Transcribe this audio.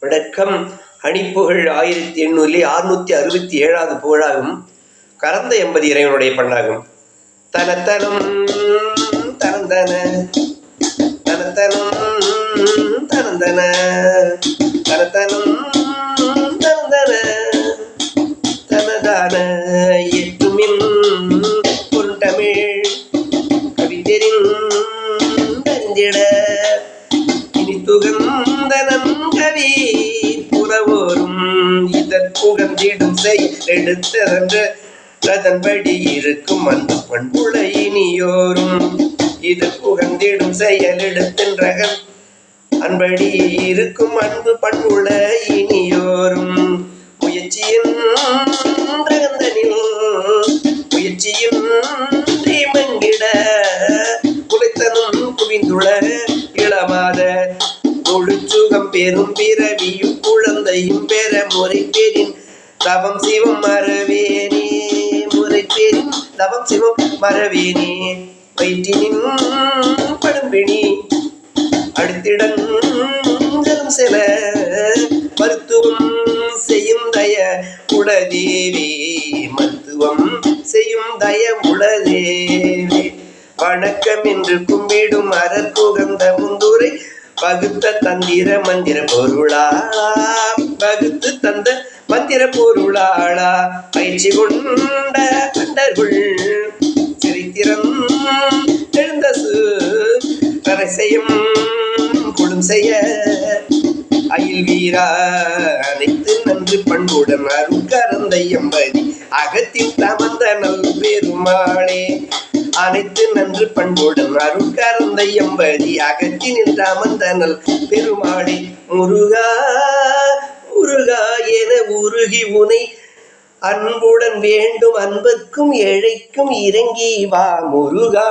விளக்கம் அணிப்புகழ் ஆயிரத்தி எண்ணூறில் அறுநூத்தி அறுபத்தி ஏழாவது புகழாகும். கறந்த எண்பது இறைவனுடைய பண்ணாகும். தனத்தனம் தனந்தன. தனத்தனம் தனந்தன. தனத்தனம் தனந்தன. தனதான எட்டுமின் பொருட்டமிழ் கவிதரின் தந்திட இனி துகம் இதற்குகந்திடும் செய். எடுத்ததென்ற அதன்படி இருக்கும் அந்த பண்புல இனியோரும். இது இதற்குகந்திடும் செயல் எடுத்தின்ற அன்படி இருக்கும் அன்பு பண்புல இனியோரும். முயற்சியின் தகந்தனில் முயற்சியின் மங்கிட குலைத்தனும் குவிந்துள இளவாத. தொழிற்சுகம் பெரும் பிறவியும் முறையும் பெற முறைப்பேரின் தவம் சிவம் மறவேனே முறைப்பேரின் தவம் சிவம் மறவேனே. வயிற்றினின் படும்பிணி அடுத்திடங்களும் சில மருத்துவம் செய்யும் தய உளதேவி மருத்துவம் செய்யும் தய உளதேவி வணக்கம் என்று கும்பிடும் அறக்குகந்த முந்துரை பகுத்த தந்திர மந்திர பொருளாளா பகுத்து தந்த மந்திர பொருளாளா? பயிற்சி கொண்ட அண்டர்கள் சிரித்திரம் எழுந்த கரசையும் குழும் செய்ய அயில் வீரா அனைத்து நன்று பண்புடன் அருட்கரந்த எம்பதி அகத்தின் தமந்த நல் பெருமாளே. அனைத்து நன்று பண்புடன் அருட்கரந்த எம்பதி அகற்றி நின்றாமன் தனல் பெருமாடி முருகா முருகா என உருகி உனை அன்புடன் வேண்டும் அன்புக்கும் ஏழைக்கும் இறங்கி வா முருகா.